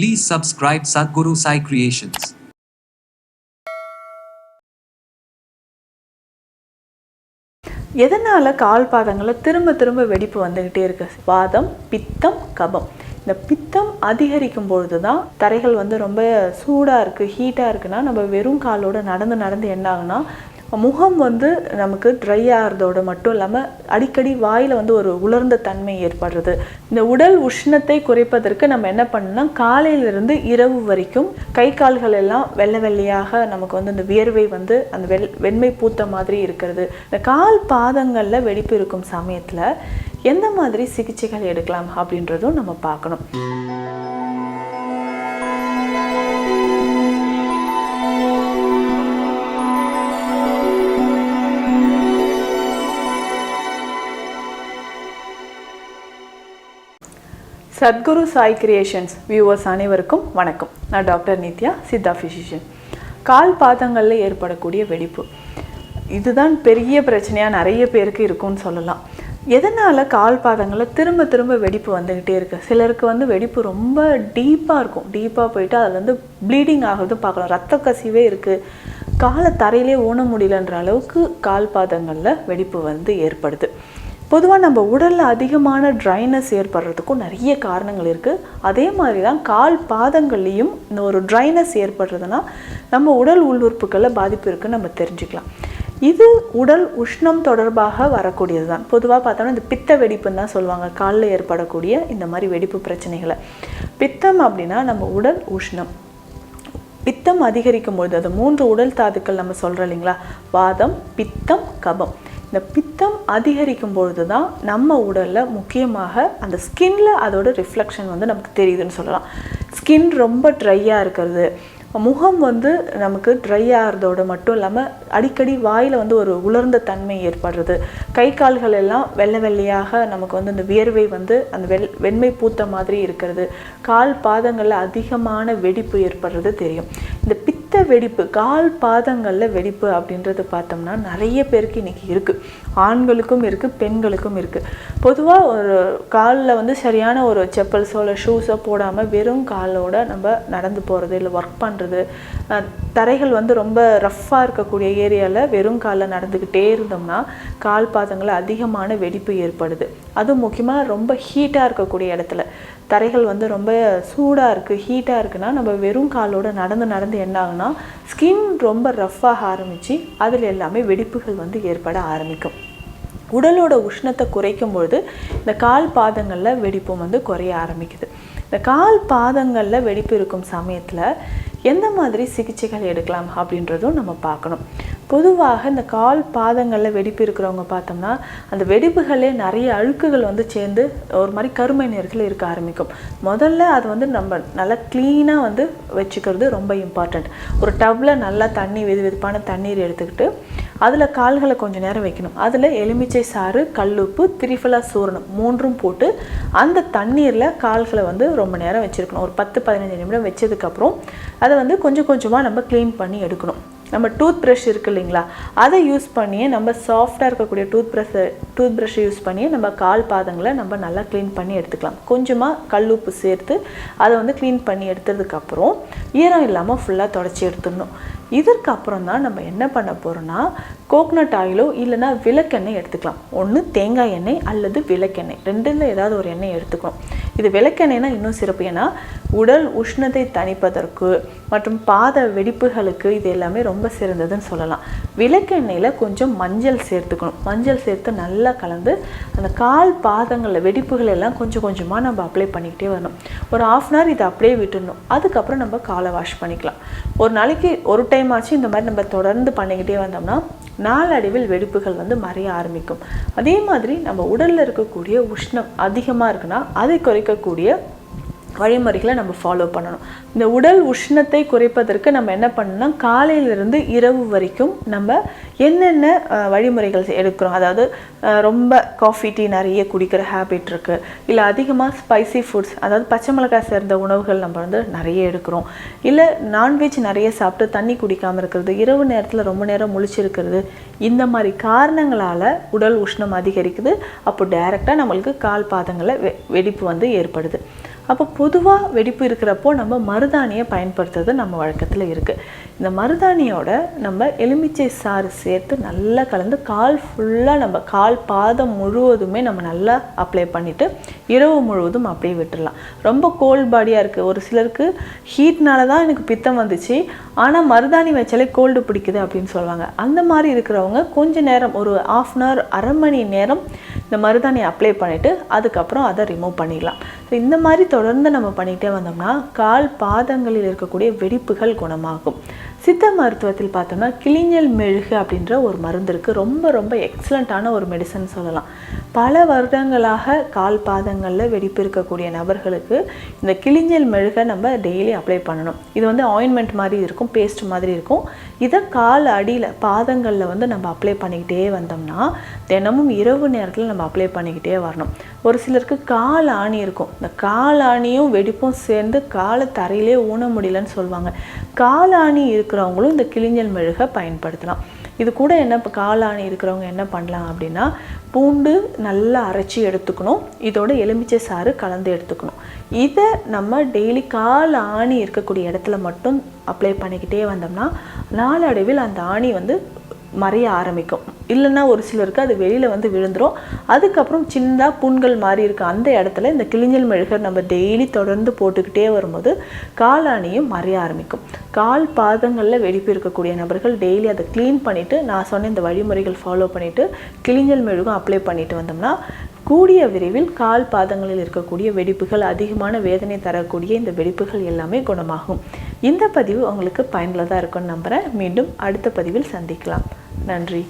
Please subscribe Sadhguru Sai Creations. எதனால் கால் பாதங்களில் திரும்ப திரும்ப வெடிப்பு வந்துக்கிட்டே இருக்கு வாதம் பித்தம் கபம் இந்த பித்தம் அதிகரிக்கும் பொழுது தான் தரைகள் வந்து ரொம்ப சூடாக இருக்குது ஹீட்டாக இருக்குன்னா நம்ம வெறும் காலோட நடந்து நடந்து என்ன ஆகுனா முகம் வந்து நமக்கு ட்ரை ஆகிறதோட மட்டும் இல்லாமல் அடிக்கடி வாயில் வந்து ஒரு உலர்ந்த தன்மை ஏற்படுறது. இந்த உடல் உஷ்ணத்தை குறைப்பதற்கு நம்ம என்ன பண்ணணும்னா காலையிலிருந்து இரவு வரைக்கும் கை கால்கள் எல்லாம் வெள்ளை வெள்ளையாக நமக்கு வந்து இந்த வியர்வை வந்து அந்த வெள் வெண்மை பூத்த மாதிரி இருக்கிறது. இந்த கால் பாதங்களில் வெடிப்பு இருக்கும் சமயத்தில் எந்த மாதிரி சிகிச்சைகள் எடுக்கலாம் அப்படின்றதும் நம்ம பார்க்கணும். சத்குரு சாய் கிரியேஷன்ஸ் வியூவர்ஸ் அனைவருக்கும் வணக்கம். நான் டாக்டர் நித்யா சித்தா ஃபிசிஷியன் கால் பாதங்களில் ஏற்படக்கூடிய வெடிப்பு. இதுதான் பெரிய பிரச்சனையாக நிறைய பேருக்கு இருக்கும்னு சொல்லலாம். எதனால் கால் பாதங்களில் திரும்ப திரும்ப வெடிப்பு வந்துக்கிட்டே இருக்குது சிலருக்கு வந்து வெடிப்பு ரொம்ப டீப்பாக இருக்கும். டீப்பாக போயிட்டு அதில் வந்து ப்ளீடிங் ஆகிறது பார்க்கலாம். ரத்த கசிவே இருக்குது காலை தரையிலே ஊன முடியலன்ற அளவுக்கு கால் பாதங்களில் வெடிப்பு வந்து ஏற்படுது. பொதுவாக நம்ம உடலில் அதிகமான ட்ரைனஸ் ஏற்படுறதுக்கும் நிறைய காரணங்கள் இருக்குது அதே மாதிரி தான் கால் பாதங்கள்லேயும் இந்த ஒரு ட்ரைனஸ் ஏற்படுறதுனா நம்ம உடல் உள்ளுறுப்புகளில் பாதிப்பு இருக்குன்னு நம்ம தெரிஞ்சுக்கலாம். இது உடல் உஷ்ணம் தொடர்பாக வரக்கூடியது தான் பொதுவாக பார்த்தோம்னா இந்த பித்த வெடிப்புன்னு தான் சொல்லுவாங்க. காலில் ஏற்படக்கூடிய இந்த மாதிரி வெடிப்பு பிரச்சனைகளை. பித்தம் அப்படின்னா நம்ம உடல் உஷ்ணம். பித்தம் அதிகரிக்கும் பொழுது அது மூன்று உடல் தாதுக்கள் நம்ம சொல்கிறோம் இல்லைங்களா? வாதம் பித்தம் கபம். இந்த பித்தம் அதிகரிக்கும் பொழுது தான் நம்ம உடலில் முக்கியமாக அந்த ஸ்கின்ல அதோட ரிஃப்ளெக்ஷன் வந்து நமக்கு தெரியுதுன்னு சொல்லலாம். ஸ்கின் ரொம்ப ட்ரையாக இருக்கிறது. முகம் வந்து நமக்கு ட்ரை ஆகிறதோட மட்டும் இல்லாமல் அடிக்கடி வாயில் வந்து ஒரு உலர்ந்த தன்மை ஏற்படுறது. கை கால்கள் எல்லாம் வெள்ளை வெள்ளையாக நமக்கு வந்து அந்த வியர்வை வந்து அந்த வெள் வெண்மை பூத்த மாதிரி இருக்கிறது. கால் பாதங்களில் அதிகமான வெடிப்பு ஏற்படுறது தெரியும். இந்த பித்த வெடிப்பு கால் பாதங்களில் வெடிப்பு அப்படின்றது பார்த்தோம்னா நிறைய பேருக்கு இன்றைக்கி இருக்குது ஆண்களுக்கும் இருக்குது பெண்களுக்கும் இருக்குது பொதுவாக ஒரு காலில் வந்து சரியான ஒரு செப்பல்ஸோ இல்லை ஷூஸோ போடாமல் வெறும் காலோட நம்ம நடந்து போகிறது இல்லை ஒர்க் பண்ணுறது தரைகள் வந்து ரொம்ப ரஃப்பாக இருக்கக்கூடிய ஏரியாவில் வெறும் காலில் நடந்துக்கிட்டே இருந்தோம்னா கால் பாதங்களில் அதிகமான வெடிப்பு ஏற்படுது. அதுவும் முக்கியமாக ரொம்ப ஹீட்டாக இருக்கக்கூடிய இடத்துல. தரைகள் வந்து ரொம்ப சூடாக இருக்குது ஹீட்டாக இருக்குன்னா நம்ம வெறும் காலோட நடந்து நடந்து என்ன ஆகுனா ஸ்கின் ரொம்ப ரஃப்பாக ஆரம்பித்து அதில் எல்லாமே வெடிப்புகள் வந்து ஏற்பட ஆரம்பிக்கும். உடலோட உஷ்ணத்தை குறைக்கும் பொழுது இந்த கால் பாதங்களில் வெடிப்பும் வந்து குறைய ஆரம்பிக்குது. இந்த கால் பாதங்களில் வெடிப்பு இருக்கும் சமயத்தில் எந்த மாதிரி சிகிச்சைகள் எடுக்கலாம் அப்படின்றதும் நம்ம பார்க்கணும். பொதுவாக இந்த கால் பாதங்களில் வெடிப்பு இருக்கிறவங்க பார்த்தோம்னா அந்த வெடிப்புகளே நிறைய அழுக்குகள் வந்து சேர்ந்து ஒரு மாதிரி கருமை நிறத்தில் இருக்க ஆரம்பிக்கும். முதல்ல அது வந்து நம்ம நல்லா க்ளீனாக வந்து வச்சுக்கிறது ரொம்ப இம்பார்ட்டண்ட் ஒரு டவ்வில் நல்லா தண்ணி வெது வெதுப்பான தண்ணீர் எடுத்துக்கிட்டு அதில் கால்களை கொஞ்சம் நேரம் வைக்கணும். அதில் எலுமிச்சை சாறு கல்லுப்பு திரிஃபலா சூரணம் மூன்றும் போட்டு அந்த தண்ணீரில் கால்களை வந்து ரொம்ப நேரம் வச்சுருக்கணும். ஒரு பத்து பதினஞ்சு நிமிடம் வச்சதுக்கப்புறம் அதை வந்து கொஞ்சம் கொஞ்சமாக நம்ம க்ளீன் பண்ணி எடுக்கணும். நம்ம டூத் ப்ரஷ் இருக்குது இல்லைங்களா? அதை யூஸ் பண்ணியே நம்ம சாஃப்டாக இருக்கக்கூடிய டூத் ப்ரஷ்ஷை டூத் ப்ரஷ்ஷை யூஸ் பண்ணியே நம்ம கால் பாதங்களை நம்ம நல்லா க்ளீன் பண்ணி எடுத்துக்கலாம். கொஞ்சமாக கல் உப்பு சேர்த்து அதை வந்து க்ளீன் பண்ணி எடுத்ததுக்கப்புறம் ஈரம் இல்லாமல் ஃபுல்லாக தொடச்சி எடுத்துடணும். இதற்கப்புறம் தான் நம்ம என்ன பண்ண போகிறோம்னா கோக்னட் ஆயிலோ இல்லைனா விளக்கெண்ணெய் எடுத்துக்கலாம். ஒன்று தேங்காய் எண்ணெய் அல்லது விளக்கெண்ணெய். ரெண்டில் ஏதாவது ஒரு எண்ணெய் எடுத்துக்கணும். இது விளக்கெண்ணெய்னா இன்னும் சிறப்பு. ஏன்னா உடல் உஷ்ணத்தை தணிப்பதற்கு மற்றும் பாத வெடிப்புகளுக்கு இது எல்லாமே ரொம்ப சிறந்ததுன்னு சொல்லலாம். விளக்கெண்ணெயில் கொஞ்சம் மஞ்சள் சேர்த்துக்கணும். மஞ்சள் சேர்த்து நல்லா கலந்து அந்த கால் பாதங்களில் வெடிப்புகள் எல்லாம் கொஞ்சம் கொஞ்சமாக நம்ம அப்ளை பண்ணிக்கிட்டே வரணும். ஒரு ஆஃப் அன் ஹவர் இதை அப்படியே விட்டுடணும். அதுக்கப்புறம் நம்ம காலை வாஷ் பண்ணிக்கலாம். ஒரு நாளைக்கு ஒரு டைம் ஆச்சு இந்த மாதிரி நம்ம தொடர்ந்து பண்ணிக்கிட்டே வந்தோம்னா நாளடைவில் வெடிப்புகள் வந்து மறைய ஆரம்பிக்கும். அதே மாதிரி நம்ம உடலில் இருக்கக்கூடிய உஷ்ணம் அதிகமாக இருக்குன்னா அதை குறைக்கக்கூடிய வழிமுறைகளை நம்ம ஃபாலோ பண்ணணும். இந்த உடல் உஷ்ணத்தை குறைப்பதற்கு நம்ம என்ன பண்ணணும்னா காலையிலிருந்து இரவு வரைக்கும் நம்ம என்னென்ன வழிமுறைகள் எடுக்கிறோம்? அதாவது ரொம்ப காஃபி டீ நிறைய குடிக்கிற ஹேபிட் இருக்குது இல்லை அதிகமாக ஸ்பைசி ஃபுட்ஸ் அதாவது பச்சை மிளகாய் சேர்ந்த உணவுகள் நம்ம வந்து நிறைய எடுக்கிறோம். இல்லை நான்வெஜ் நிறைய சாப்பிட்டு தண்ணி குடிக்காமல் இருக்கிறது இரவு நேரத்தில் ரொம்ப நேரம் முழிச்சிருக்கிறது இந்த மாதிரி காரணங்களால் உடல் உஷ்ணம் அதிகரிக்குது. அப்போ டைரெக்டாக நம்மளுக்கு கால் பாதங்களில் வெ வெடிப்பு வந்து ஏற்படுது. அப்போ பொதுவாக வெடிப்பு இருக்கிறப்போ நம்ம மருதாணியை பயன்படுத்துறது நம்ம வழக்கத்தில் இருக்குது இந்த மருதாணியோட நம்ம எலுமிச்சை சாறு சேர்த்து நல்லா கலந்து கால் ஃபுல்லாக நம்ம கால் பாதம் முழுவதுமே நம்ம நல்லா அப்ளை பண்ணிவிட்டு இரவு முழுவதும் அப்படியே விட்டுடலாம் ரொம்ப கோல்ட் பாடியாக இருக்குது ஒரு சிலருக்கு ஹீட்னால தான் எனக்கு பித்தம் வந்துச்சு. ஆனால் மருதாணி வச்சாலே கோல்டு பிடிக்குது அப்படின்னு சொல்லுவாங்க. அந்த மாதிரி இருக்கிறவங்க கொஞ்ச நேரம் ஒரு ஆஃப் அன் ஹவர் அரை மணி நேரம் இந்த மருதாணி அப்ளை பண்ணிவிட்டு அதுக்கப்புறம் அதை ரிமூவ் பண்ணிடலாம். ஸோ இந்த மாதிரி தொடர்ந்து நம்ம பண்ணிகிட்டே வந்தோம்னா கால் பாதங்களில் இருக்கக்கூடிய வெடிப்புகள் குணமாகும். சித்த மருத்துவத்தில் பார்த்தோம்னா கிளிஞ்சல் மெழுகு அப்படின்ற ஒரு மருந்து இருக்குது ரொம்ப ரொம்ப எக்ஸலண்ட்டான ஒரு மெடிசன் சொல்லலாம். பல வருடங்களாக கால் பாதங்களில் வெடிப்பு இருக்கக்கூடிய நபர்களுக்கு இந்த கிளிஞ்சல் மெழுகை நம்ம டெய்லி அப்ளை பண்ணணும். இது வந்து ஆயின்மெண்ட் மாதிரி இருக்கும் பேஸ்ட் மாதிரி இருக்கும். இதை கால் அடியில் பாதங்களில் வந்து நம்ம அப்ளை பண்ணிக்கிட்டே வந்தோம்னா தினமும் இரவு நேரத்தில் நம்ம அப்ளை பண்ணிக்கிட்டே வரணும். ஒரு சிலருக்கு கால் ஆணி இருக்கும். இந்த கால் ஆணியும் வெடிப்பும் சேர்ந்து காலை தரையிலே ஊன முடியலன்னு சொல்லுவாங்க. கால் ஆணி இருக்கிறவங்களும் இந்த கிளிஞ்சல் மெழுகை பயன்படுத்தலாம். இது கூட என்ன இப்போ காலாணி இருக்கிறவங்க என்ன பண்ணலாம் அப்படின்னா பூண்டு நல்லா அரைச்சி எடுத்துக்கணும். இதோட எலுமிச்சை சாறு கலந்து எடுத்துக்கணும். இதை நம்ம டெய்லி கால் ஆணி இருக்கக்கூடிய இடத்துல மட்டும் அப்ளை பண்ணிக்கிட்டே வந்தோம்னா நாளடைவில் அந்த ஆணி வந்து மறைய ஆரம்பிக்கும். இல்லைன்னா ஒரு சிலருக்கு அது வெளியில் வந்து விழுந்துடும் அதுக்கப்புறம் சின்னதாக புண்கள் மாதிரி இருக்க அந்த இடத்துல இந்த கிளிஞ்சல் மெழுகர் நம்ம டெய்லி தொடர்ந்து போட்டுக்கிட்டே வரும்போது காலாணியும் மறைய ஆரம்பிக்கும். கால் பாதங்களில் வெடிப்பு இருக்கக்கூடிய நபர்கள் டெய்லி அதை க்ளீன் பண்ணிவிட்டு நான் சொன்ன இந்த வழிமுறைகள் ஃபாலோ பண்ணிவிட்டு கிளிஞ்சல் மெழுகும் அப்ளை பண்ணிட்டு வந்தோம்னா கூடிய விரைவில் கால் பாதங்களில் இருக்கக்கூடிய வெடிப்புகள் அதிகமான வேதனை தரக்கூடிய இந்த வெடிப்புகள் எல்லாமே குணமாகும். இந்த பதிவு உங்களுக்கு பயனுள்ளதாக இருக்கும்னு நம்புகிறேன் மீண்டும் அடுத்த பதிவில் சந்திக்கலாம். நன்றி.